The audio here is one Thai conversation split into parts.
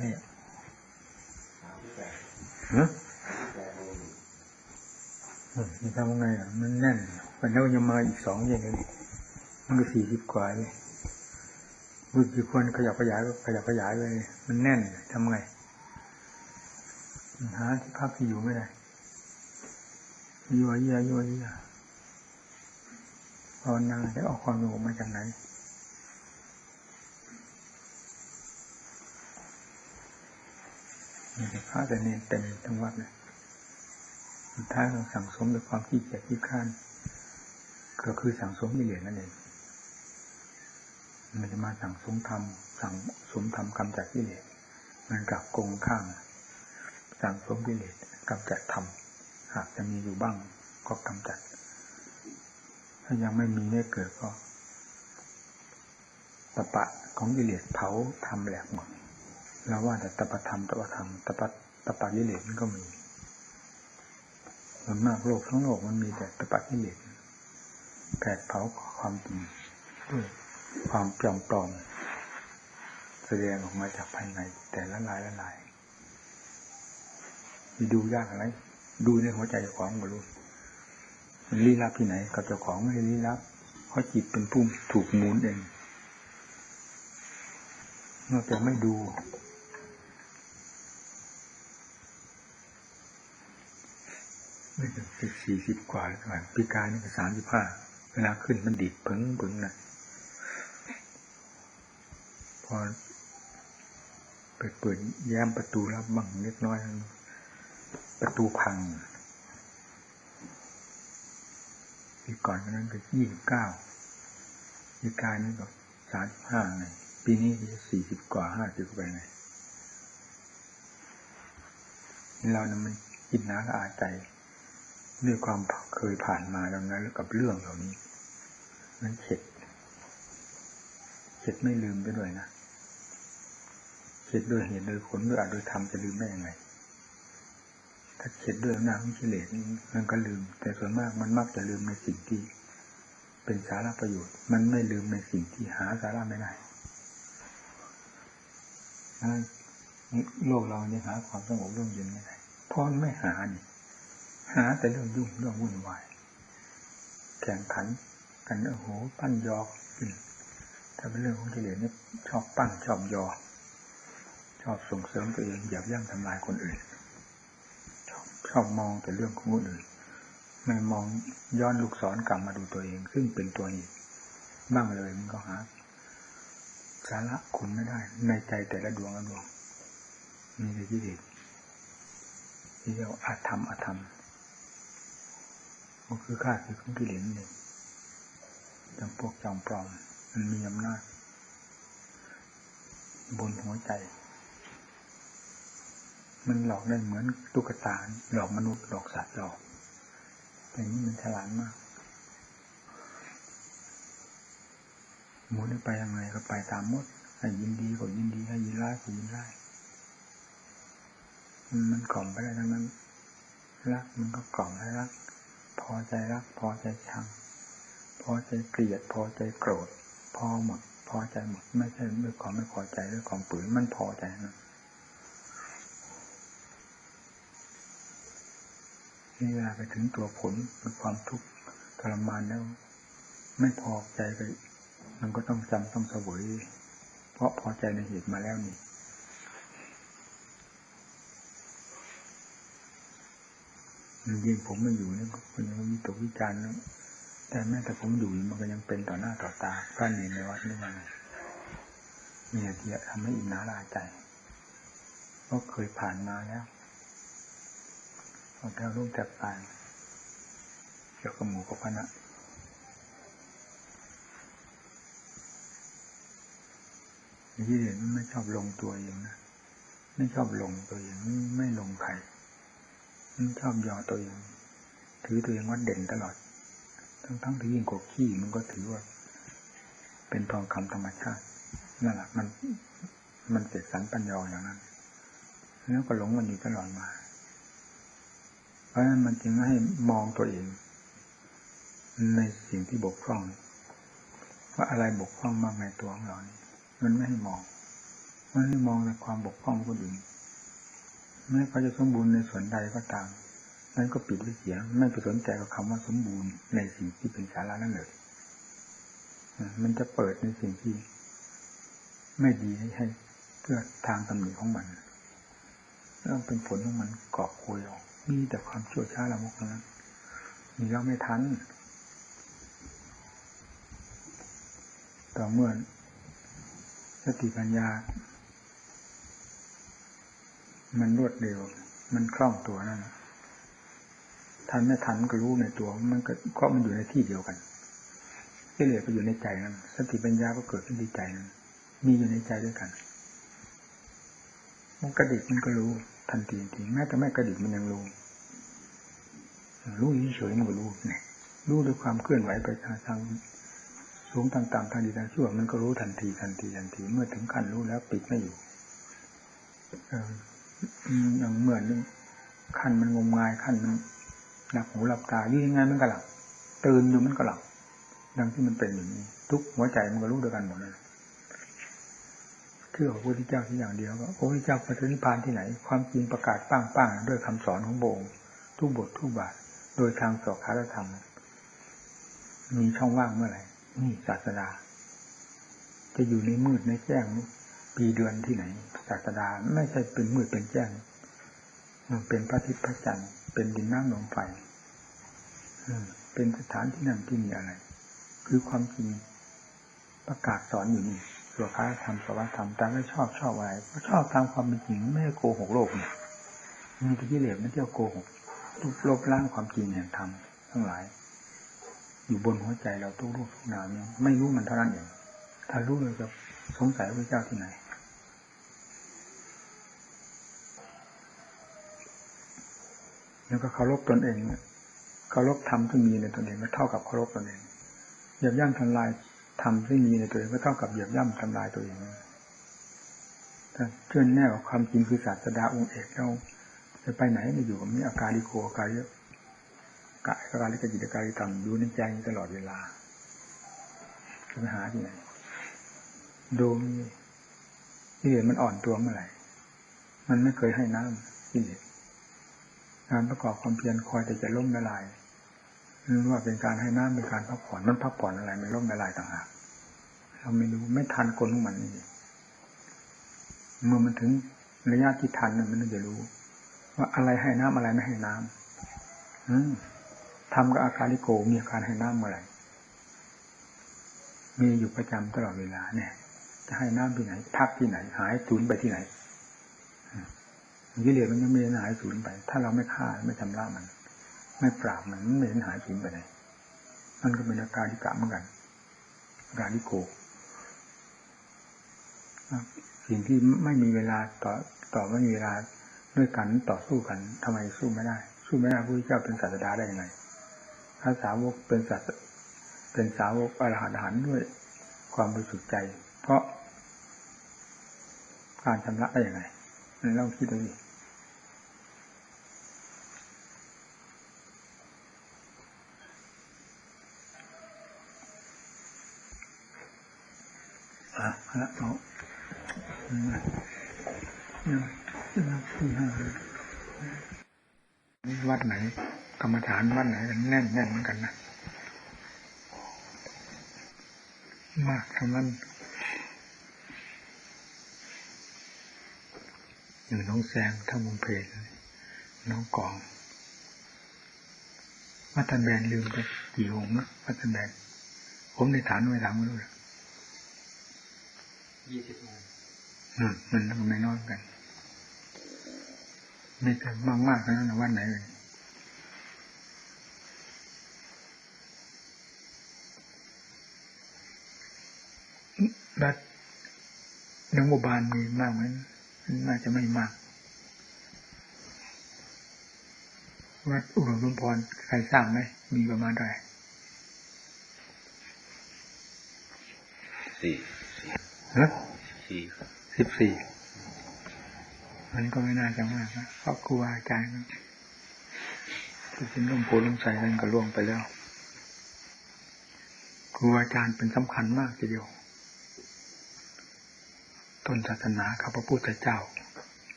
นี่ฮะนี่ทำไงอะ มันแน่นวันนี้ยังมาอีกสองอย่างนี้มันก็สี่สิบกว่าเลยบุญกี่คนขยับขยายก็ขยับขยายไปเลย มันแน่นทำไงหาที่พักที่อยู่ไม่ได้ยั่วเยี่ยยั่วเยี่ยภาวนาได้ออกความสงบมาจากไหนมีแต่ พระแต่เนรเต็มทั้งวัดเลยสุดท้ายเราสั่งสมด้วยความขี้เกียจขี้ข้านก็คือสั่งสมกิเลสนั่นเองมันจะมาสั่งสมธรรมสั่งสมธรรมกำจัดกิเลสมันกลับโกงข้าง สั่งสมกิเลสกำจัดธรรมหากจะมีอยู่บ้างก็กำจัด ถ้ายังไม่มีได้เกิดก็ตะปะของกิเลสเผาทำแหลกหมด เราว่าแต่ตปธรรมตปธรรมตปตปกิเลสมันก็มีส่วนมากโลกทั้งโลกมันมีแต่ตปะกิเลสแผดเผาความจริงด้วยความปลอมปลอมแสดงออกมาจากภายใน แต่ละลายละลายมีดูยากอะไร ดูในหัวใจของก็รู้มันลี้ลับที่ไหน กับเจ้าของไม่ลี้ลับเพราะจิตเป็นผู้ถูกหมุนเองนอกจากไม่ดู ไม่ถึง สิบสี่สิบกว่าแล้วกันปีกายนี่ก็สามสิบห้าเวลาขึ้นมันดิดเพิ่งเพิ่งนะพอเปิดเปิดแย้มประตูรับบังเล็กน้อย ประตูพังปีก่อนนั้นก็ยี่สิบเก้าปีกายนี่ก็สามสิบห้าไงปีนี้ก็สี่สิบกว่าห้าสิบไปไงเราน่ะมันคิดหนาละอาใจ ด้วยความเคยผ่านมาแล้นกับเรื่องเหล่านี้ มันเข็ดเข็ดไม่ลืมไปด้วยนะเข็ดด้วยเหตุโดยผลด้วยอาจโดยธรรมจะลืมได้ยังไง ถ้าเข็ดด้วยน้ำกิเลสมันก็ลืม แต่ส่วนมากมันมักจะลืมในสิ่งที่ เป็นสาระประโยชน์ มันไม่ลืมในสิ่งที่หาสาระไม่ได้โลกเราเนี่ยหาความสงบร่มเย็นไม่ได้เพราะไม่หานี่ หาแต่เรื่องยุ่งเรื่องวุ่นวายแข่งขันกันโอ้โหปั้นยอถ้าเป็นเรื่องของกิเลสนี่ชอบปั้นชอบยอ ชอบส่งเสริมตัวเองอยากย่ำทำลายคนอื่น ชอบชอบมองแต่เรื่องของคนอื่นไม่มองย้อนลูกศรกลับมาดูตัวเอง ซึ่งเป็นตัวเองบ้างเลยมันก็หาสาระคุณไม่ได้ ในใจแต่ละดวงละดวงมีแต่กิเลสที่เรียกว่าอาธรรมอาธรรม มันคือข้าศึกของกิเลสนี่จำพวกจอมปลอม มันมีอำนาจบนหัวใจ มันหลอกได้เหมือนตุ๊กตาหลอกมนุษย์หลอกสัตว์หลอกแต่นี้มันฉลาดมากหมุนไปยังไงก็ไปตามมดให้ยินดีก็ยินดีให้ยินร้ายก็ยินร้ายมันกล่อมไปได้ทั้งนั้นรักมันก็กล่อมให้รัก พอใจรัก พอใจชัง พอใจเกลียด พอใจโกรธ พอหมด พอใจหมด ไม่ใช่ด้วยความไม่พอใจด้วยความปืนมันพอใจนะนี่เวลาไปถึงตัวผลเป็นความทุกข์ทรมานแล้ว ไม่พอใจไปมันก็ต้องจำต้องเสวย เพราะพอใจในเหตุมาแล้วนี่ ยิ่งผมไม่อยู่นี่คนยังมีตกวิจารณ์นะแต่แม้แต่ผมอยู่มันก็ยังเป็นต่อหน้าต่อตาพระเนรในวัดนี่มันมีอะไรที่ทำให้อินนาลาใจก็เคยผ่านมาแล้วเอาแก้วรูปแทบตายเกี่ยวกับหมูกับพระนะที่เห็นไม่ชอบลงตัวเองนะ ไม่ชอบลงตัวเองไม่ลงใคร ชอบยอตัวเอง ถือตัวเองว่าเด่นตลอด ทั้งทั้งที่ยิ่งกว่าขี้มันก็ถือว่า เป็นทองคำธรรมชาตินั่นแหละมัน มันเสกสรรปัญญาอย่างนั้นแล้วก็หลงมันอยู่ตลอดมา เพราะฉะนั้นมันจึงให้มองตัวเอง ในสิ่งที่บกพร่อง ว่าอะไรบกพร่องบ้างในตัวของเรานี่มันไม่ให้มอง มันไม่มองในความบกพร่องคนอื่น แม้เขาจะสมบูรณ์ในส่วนใดก็ตาม นั้นก็ปิดไว้เสียไม่ไปสนใจกับคำว่าสมบูรณ์ในสิ่งที่เป็นสาระนั่นเลยมันจะเปิดในสิ่งที่ ไม่ดีให้ให้เพื่อทางตำหนิของมันแล้วเป็นผลของมันกอบโวยออก มีแต่ความชั่วช้าละมุกนั้นมีเราไม่ทันต่อเมื่อสติปัญญา มันรวดเร็ว มันคล่องตัวนั่นน่ะทันไม่ทันก็รู้ในตัว มันก็ก็มันอยู่ในที่เดียวกันกิเลสก็อยู่ในใจนั้น สติปัญญาก็เกิดขึ้นในใจนั้น มีอยู่ในใจด้วยกันมันกระดิกมันก็รู้ทันทีทีแม้แต่ไม่กระดิกมันยังรู้รู้เฉยๆมันก็รู้เนี่ยรู้ด้วยความเคลื่อนไหวไปทางทางสูงต่างๆทางดีทางชั่วมันก็รู้ทันทีทันทีทันที เมื่อถึงขั้นรู้แล้วปิดไม่อยู่ อย่างเหมือนขั้นมันงมงายขั้นมันหลับหูหลับตายิ่งไงมันก็หลับตื่นอยู่มันก็หลับดังที่มันเป็นอย่างนี้ทุกหัวใจมันก็รู้ด้วยกันหมดเลยชื่อพระพุทธเจ้าที่อย่างเดียวว่าพระพุทธเจ้าปฏินิพานที่ไหน ความจริงประกาศป้างๆด้วยคำสอนของโบงทุกบททุกบาท โดยทางสอกคารธรรม มีช่องว่างเมื่อไหร่นี่ศาสดาจะอยู่ในมืดในแจ้ง ปีเดือนที่ไหนศาสดาไม่ใช่เป็นมืดเป็นแจ้ง มันเป็นพระอาทิตย์พระจันทร์เป็นดินน้ำลมไฟเป็นสถานที่นั่นที่มีอะไร คือความจริงประกาศสอนอยู่นี่สวดคารธรรมสวัสธรรมแต่ไม่ชอบชอบอะไรก็ชอบตามความเป็นจริงไม่โกหกโลกเนี่ยมีแตะกิเลสไม่เที่ยวโกหกลบล้างความจริงแห่งธรรมทั้งหลาย อยู่บนหัวใจเราทุกรูปทุกนามเนี่ยไม่รู้มันเท่านั้นเองถ้ารู้เลยจะสงสัยพระเจ้าที่ไหน แล้วก็เคารพตนเองเนี่ยเคารพธรรมที่มีในตนเองก็เท่ากับเคารพตนเองเหยียบย่ำทำลายธรรมที่มีในตัวเองก็เท่ากับเหยียบย่ำทำลายตัวเองถ้าเชื่อแน่ว่าความจริงคือศาสดาองค์เอกเราจะไปไหนไม่อยู่กับมีอาการลิโกอาการเยอะกายอาการลิกจิตอาการลิธรรมอยู่ในใจตลอดเวลาจะไปหาที่ไหนโดมกิเลสมันอ่อนตัวเมื่อไหร่ มันไม่เคยให้น้ำกิเลส งานประกอบความเพียรคอยแต่จะล่มละลายหรือว่าเป็นการให้น้ำเป็นการพักผ่อนมันพักผ่อนอะไรมันล่มละลายต่างหากเราไม่รู้ไม่ทันกลของมันนี่เมื่อมันถึงระยะที่ทันมันถึงจะรู้ ว่าอะไรให้น้ำอะไรไม่ให้น้ำอืทำกับอาการิโกมีอาการให้น้ำเมื่อไหร่มีอยู่ประจำตลอดเวลาเนี่ย จะให้น้ำที่ไหนพักที่ไหน หายสูญไปที่ไหน กิเลสมันยังไม่หายสูญไป ถ้าเราไม่ฆ่าไม่ทำล่ามัน ไม่ปราบมันมันไม่เห็นหายสูญไปไหนมันก็เป็นอาการที่กะเหมือนกันอาการลิโกสิ่งที่ไม่มีเวลาต่อต่อไม่มีเวลาด้วยกันต่อสู้กันทำไมสู้ไม่ได้ สู้ไม่ได้พระพุทธเจ้าเป็นศาสดาได้ยังไงพระสาวกเป็นศาสเป็นสาวกอรหันต์หันด้วยความบริสุทธิ์ใจ เพราะการชำระได้ยังไงเราคิดดูดิ อะละเอาวัดไหน กรรมฐานวัดไหนกันแน่นแน่นเหมือนกันนะมากทำนั้นอยู่น้องแซงท่ามุงเพลน้องกองวัดตันแบนลืมไปกี่องนะวัดตันแบนผมในฐานไม่ถามไม่รู้เลย ยี่สิบโมงอืมมันมันไม่น้อยกันไม่แต่มากมากๆนะวันไหนเลยรัฐนักบาลมีมากไหมน่าจะไม่มาก วัดอุดมสมพรใครสร้างไหมมีประมาณเท่าไหร่สี่ สี่ฮะสี่ครับสิบสี่มันก็ไม่น่าจะมากนะเพราะครูอาจารย์ก็จะเป็นลมโพลมใส่กันก็ล่วงไปแล้วครูอาจารย์เป็นสำคัญมากทีเดียว ต้นศาสนาข้าพระพุทธเจ้า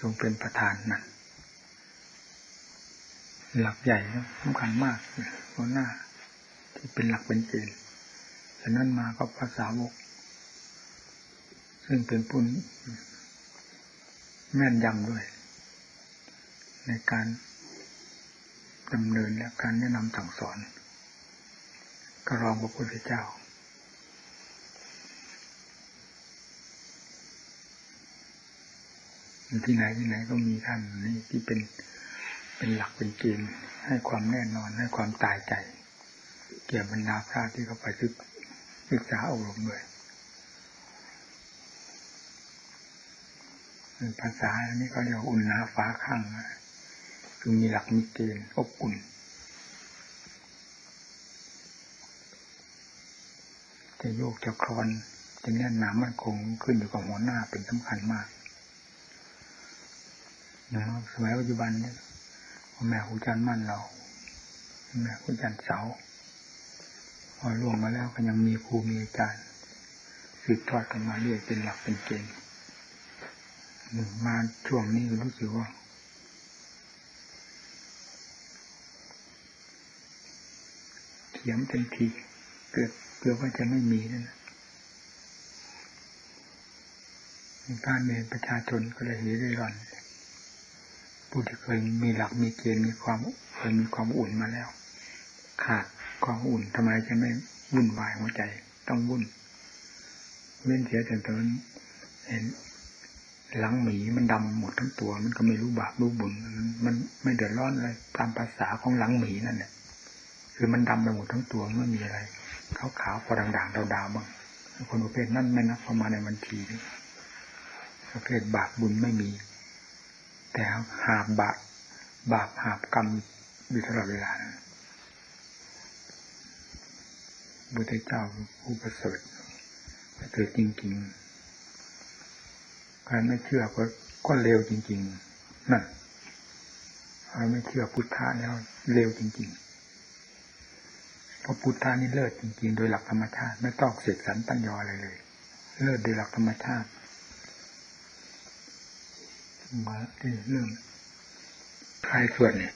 ทรงเป็นประธานนั่นหลักใหญ่สำคัญมากหัวหน้า ที่เป็นหลักเป็นเกณฑ์จากนั้นมาก็ภาษาวก ซึ่งเป็นปุ้นแม่นยำด้วย ในการดำเนินและการแนะนำสั่งสอนก็รองพระพุทธเจ้า ที่ไหนที่ไหนก็มีท่านนี่ที่เป็นเป็นหลักเป็นเกณฑ์ให้ความแน่นอนให้ความตายใจ เกี่ยวบรรดาพระที่เขาไปศึกศึกษาอบรมด้วย ภาษาอันนี้เขาเรียกอุ่นหนาฟ้าข้างคือมีหลักมีเกณฑ์อบอุ่นจะโยกจะคลอนจะแน่นหนามันคงขึ้นอยู่กับหัวหน้าเป็นสำคัญมากนะสมัยปัจจุบันเนี่ยพ่อแม่ครูจารย์มั่นเราแม่ครูจารย์เสาพอล่วงมาแล้วก็ยังมีครูมีอาจารย์สืบทอดกันมาเรื่อยเป็นหลักเป็นเกณฑ์ มาช่วงนี้รู้สึกว่าเขียมเต็มทีเกิดเกือบว่าจะไม่มีนั่นแหละการเมืองประชาชนก็เลยเรื่อยร่อนผู้ที่เคยมีหลักมีเกณฑ์มีความเคยมีความอุ่นมาแล้ว ขาดความอุ่นทำไมจะไม่วุ่นวายหัวใจต้องวุ่นเว้นเสียแต่ตอนเห็น หลังหมีมันดำหมดทั้งตัว มันก็ไม่รู้บาปรู้บุญมันไม่เดือดร้อนอะไรตามภาษาของหลังหมีนั่นแหละคือมันดำไปหมดทั้งตัวไม่มีอะไรขาวขาวพอด่างๆดาวๆบ้างคนประเภทนั้นไม่นับเข้ามาในบัญชีประเภทบาปบุญไม่มี แต่หาบบาปบาปหาบกรรมอยู่ตลอดเวลาบุตรเจ้าผู้ประเสริฐประเสริฐจริงๆ ใครไม่เชื่อก็ก็เลวจริง ๆ นั่นใครไม่เชื่อพุทธะแล้วเลวจริง ๆ เพราะพุทธะนี่เลิศจริง ๆ โดยหลักธรรมชาติ ไม่ต้องเสกสรรปัญญาอะไรเลย เลิศโดยหลักธรรมชาติมาเรื่องใครส่วนเนี่ย